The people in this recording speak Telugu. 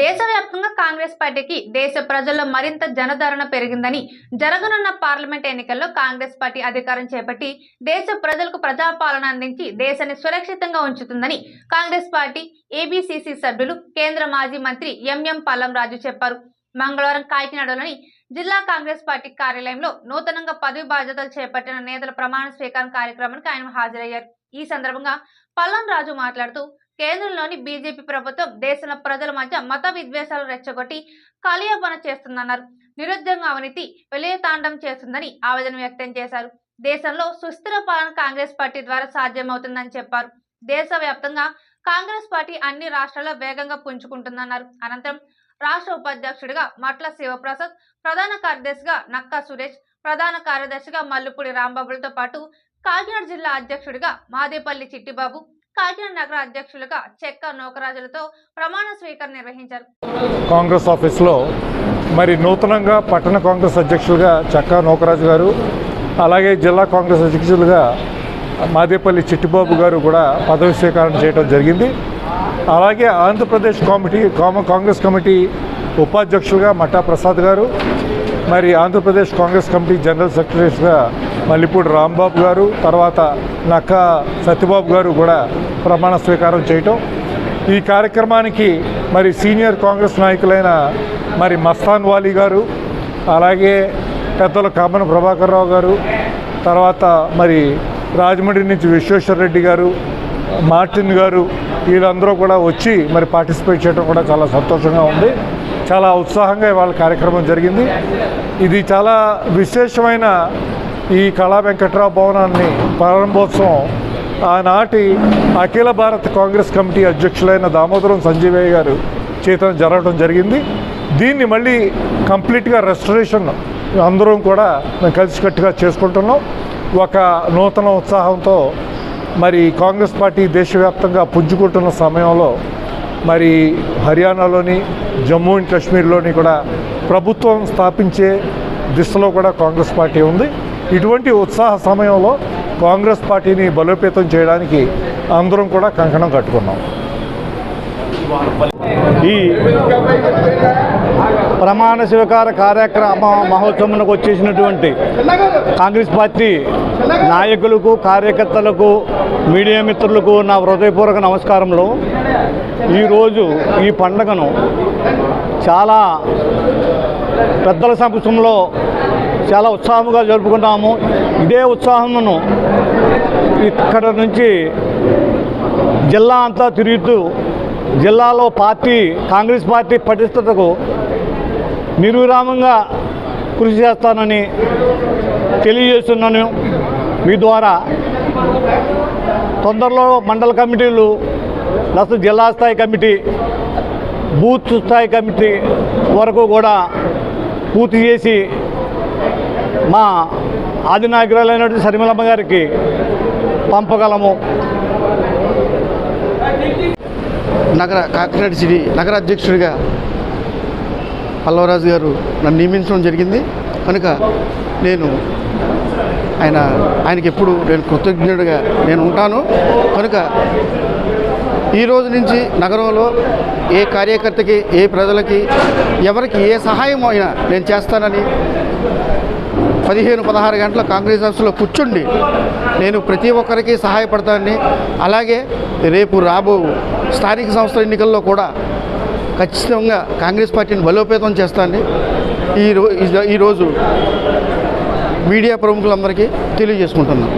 దేశవ్యాప్తంగా కాంగ్రెస్ పార్టీకి దేశ ప్రజల్లో మరింత జనధారణ పెరిగిందని జరగనున్న పార్లమెంట్ ఎన్నికల్లో కాంగ్రెస్ పార్టీ అధికారం చేపట్టి దేశ ప్రజలకు ప్రజాపాలన అందించి దేశాన్ని సురక్షితంగా ఉంచుతుందని కాంగ్రెస్ పార్టీ ఏబీసీసీ సభ్యులు కేంద్ర మాజీ మంత్రి ఎంఎం పల్లంరాజు చెప్పారు. మంగళవారం కాకినాడలోని జిల్లా కాంగ్రెస్ పార్టీ కార్యాలయంలో నూతనంగా పదవి బాధ్యతలు చేపట్టిన నేతల ప్రమాణ స్వీకారం కార్యక్రమానికి ఆయన హాజరయ్యారు. ఈ సందర్భంగా పల్లం రాజు మాట్లాడుతూ కేంద్రంలోని బీజేపీ ప్రభుత్వం దేశంలో ప్రజల మధ్య మత విద్వేషాలు రెచ్చగొట్టి కలియాపన చేస్తుందన్నారు. నిరుద్యోగ అవినీతి విలయతాండం చేస్తుందని ఆవేదన వ్యక్తం చేశారు. దేశంలో సుస్థిర పాలన కాంగ్రెస్ పార్టీ ద్వారా సాధ్యమవుతుందని చెప్పారు. దేశవ్యాప్తంగా కాంగ్రెస్ పార్టీ అన్ని రాష్ట్రాల్లో వేగంగా పుంజుకుంటుందన్నారు. అనంతరం రాష్ట్ర ఉపాధ్యక్షుడిగా మట్ల శివప్రసాద్ ప్రధాన కార్యదర్శిగా నక్కా సురేష్ ప్రధాన కార్యదర్శిగా మల్లుపూడి రాంబాబులతో పాటు కాకినాడ జిల్లా అధ్యక్షుడిగా మాదేపల్లి చిట్టిబాబు కాకినాడ నగర అధ్యక్షులుగా చెక్క నోకరాజులతో ప్రమాణ స్వీకారం నిర్వహించారు. కాంగ్రెస్ ఆఫీస్లో మరి నూతనంగా పట్టణ కాంగ్రెస్ అధ్యక్షులుగా చక్కా నోకరాజు గారు అలాగే జిల్లా కాంగ్రెస్ అధ్యక్షులుగా మాదేపల్లి చిట్టిబాబు గారు కూడా పదవి స్వీకారం చేయడం జరిగింది. అలాగే ఆంధ్రప్రదేశ్ కమిటీ కామ- కాంగ్రెస్ కమిటీ ఉపాధ్యక్షులుగా మట్టా ప్రసాద్ గారు మరి ఆంధ్రప్రదేశ్ కాంగ్రెస్ కమిటీ జనరల్ సెక్రటరీస్గా మల్లిపూడి రాంబాబు గారు తర్వాత నక్క సత్యబాబు గారు కూడా ప్రమాణ స్వీకారం చేయటం. ఈ కార్యక్రమానికి మరి సీనియర్ కాంగ్రెస్ నాయకులైన మరి మస్తాన్ వాలీ గారు అలాగే పెద్దలు కామన ప్రభాకర్ రావు గారు తర్వాత మరి రాజమండ్రి నుంచి విశ్వేశ్వర రెడ్డి గారు మార్టిన్ గారు వీళ్ళందరూ కూడా వచ్చి మరి పార్టిసిపేట్ చేయడం కూడా చాలా సంతోషంగా ఉంది. చాలా ఉత్సాహంగా ఇవాళ కార్యక్రమం జరిగింది. ఇది చాలా విశేషమైన ఈ కళా వెంకట్రావు భవనాన్ని ప్రారంభోత్సవం ఆనాటి అఖిల భారత కాంగ్రెస్ కమిటీ అధ్యక్షులైన దామోదరం సంజీవయ్య గారు చేత జరగడం జరిగింది. దీన్ని మళ్ళీ కంప్లీట్గా రెస్టరేషన్ అందరం కూడా మేము కలిసికట్టుగా చేసుకుంటున్నాం. ఒక నూతన ఉత్సాహంతో మరి కాంగ్రెస్ పార్టీ దేశవ్యాప్తంగా పుంజుకుంటున్న సమయంలో మరి హర్యానాలోని జమ్మూ అండ్ కాశ్మీర్లోని కూడా ప్రభుత్వం స్థాపించే దిశలో కూడా కాంగ్రెస్ పార్టీ ఉంది. ఇటువంటి ఉత్సాహ సమయంలో కాంగ్రెస్ పార్టీని బలోపేతం చేయడానికి అందరం కూడా కంకణం కట్టుకున్నాం. ఈ ప్రమాణ స్వీకార కార్యక్రమ మహోత్సవంకు వచ్చేసినటువంటి కాంగ్రెస్ పార్టీ నాయకులకు కార్యకర్తలకు మీడియా మిత్రులకు నా హృదయపూర్వక నమస్కారంలో ఈరోజు ఈ పండగను చాలా పెద్దల సమక్షంలో చాలా ఉత్సాహంగా జరుపుకుంటాము. ఇదే ఉత్సాహమును ఇక్కడ నుంచి జిల్లా అంతా తిరుగుతూ జిల్లాలో పార్టీ కాంగ్రెస్ పార్టీ పటిష్టతకు నిర్విరామంగా కృషి చేస్తానని తెలియజేస్తున్నాను. మీ ద్వారా తొందరలో మండల కమిటీలు లేకపోతే జిల్లా స్థాయి కమిటీ బూత్ స్థాయి కమిటీ వరకు కూడా పూర్తి చేసి మా ఆది నాయకురాలైనటువంటి శర్మిలమ్మ గారికి పంపగలము. నగర కాకినాడ సిటీ నగర అధ్యక్షుడిగా పల్లవరాజు గారు నన్ను నియమించడం జరిగింది. కనుక నేను ఆయన ఆయనకి ఎప్పుడు నేను కృతజ్ఞుడిగా నేను ఉంటాను. కనుక ఈ రోజు నుంచి నగరంలో ఏ కార్యకర్తకి ఏ ప్రజలకి ఎవరికి ఏ సహాయం అయినా నేను చేస్తానని పదిహేను పదహారు గంటల కాంగ్రెస్ ఆఫీసులో కూర్చుండి నేను ప్రతి ఒక్కరికి సహాయపడతానని అలాగే రేపు రాబో స్థానిక సంస్థల ఎన్నికల్లో కూడా ఖచ్చితంగా కాంగ్రెస్ పార్టీని బలోపేతం చేస్తానని ఈ ఈరోజు మీడియా ప్రముఖులందరికీ తెలియజేసుకుంటున్నాను.